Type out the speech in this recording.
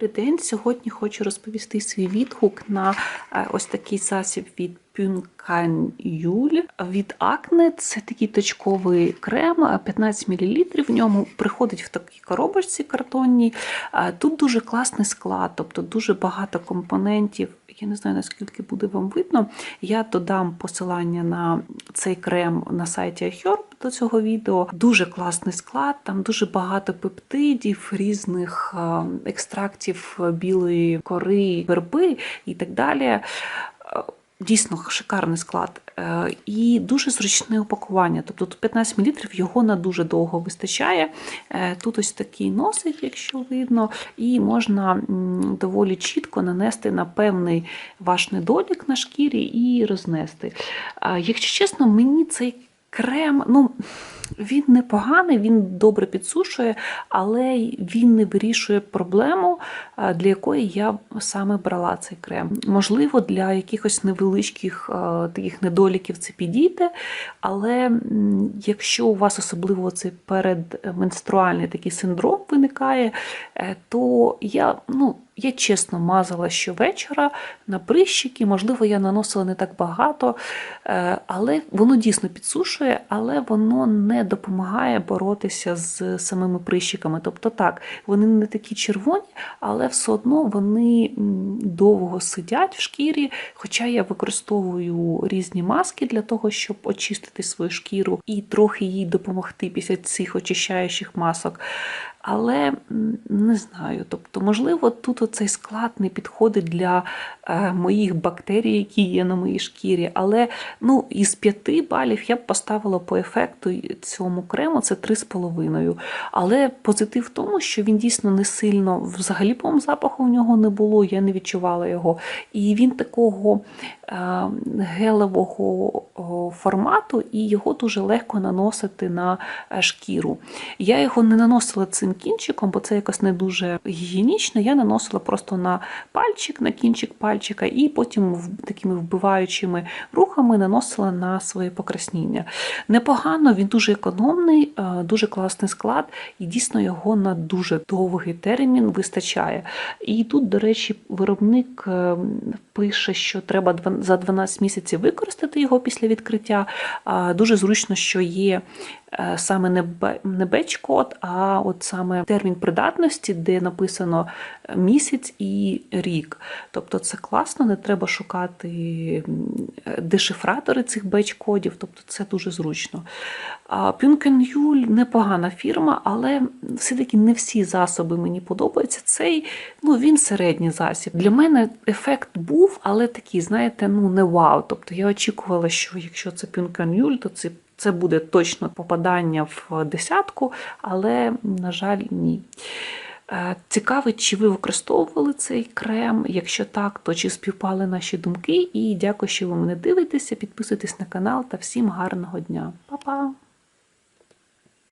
Добрий день. Сьогодні хочу розповісти свій відгук на е, ось такий засіб від Пюнканюль від Акне. Це такий точковий крем, е, 15 мл. В ньому приходить в такій коробочці картонній. Е, Тут дуже класний склад, тобто дуже багато компонентів. Я не знаю, наскільки буде вам видно. Я додам посилання на цей крем на сайті iHerb до цього відео. Дуже класний склад, там дуже багато пептидів, різних е, екстрактів білої кори, верби і так далі. Е, Дійсно шикарний склад Е, і дуже зручне упакування. Тобто тут 15 мл його на дуже довго вистачає. Тут ось такий носик, якщо видно, і можна доволі чітко нанести на певний ваш недолік на шкірі і рознести. Якщо чесно, мені цей крем, ну. Він непоганий, він добре підсушує, але він не вирішує проблему, для якої я саме брала цей крем. Можливо, для якихось невеличких таких недоліків це підійде, але якщо у вас особливо цей передменструальний такий синдром виникає, е, то я, ну, я чесно мазала щовечора на прищики, можливо, я наносила не так багато, е, але воно дійсно підсушує, але воно не допомагає боротися з самими прищиками. Тобто так, вони не такі червоні, але все одно вони довго сидять в шкірі. Хоча я використовую різні маски для того, щоб очистити свою шкіру і трохи їй допомогти після цих очищаючих масок. Але не знаю, тобто, можливо, тут оцей склад не підходить для е, моїх бактерій, які є на моїй шкірі. Але ну, із 5 балів я б поставила по ефекту цьому крему це 3,5. Але позитив в тому, що він дійсно не сильно, взагалі, по запаху в нього не було, я не відчувала його. І він такого е, гелевого формату, і його дуже легко наносити на е, шкіру. Я його не наносила цим кінчиком, бо це якось не дуже гігієнічно. Я наносила просто на пальчик, на кінчик пальчика, і потім такими вбиваючими рухами наносила на своє покрасніння. Непогано, він дуже економний, е, дуже класний склад, і дійсно його на дуже довгий термін вистачає. І тут, до речі, виробник е, пише, що треба за 12 місяців використати його після відкриття. Дуже зручно, що є саме не бе- не беч-код, а от саме термін придатності, де написано е, місяць і рік. Тобто це класно, не треба шукати е, дешифратори цих беч-кодів, тобто це дуже зручно. Пюнкенюль непогана фірма, але все-таки не всі засоби мені подобаються. Цей ну, він середній засіб. Для мене ефект був, але такий, знаєте, ну не вау. Тобто я очікувала, що якщо це Пюнкенюль, то це це буде точно попадання в десятку, але, на жаль, ні. Цікаво, Цікавить, чи ви використовували цей крем? Якщо так, то чи співпали наші думки? І дякую, що ви мене дивитеся. Підписуйтесь на канал та всім гарного дня. Па-па!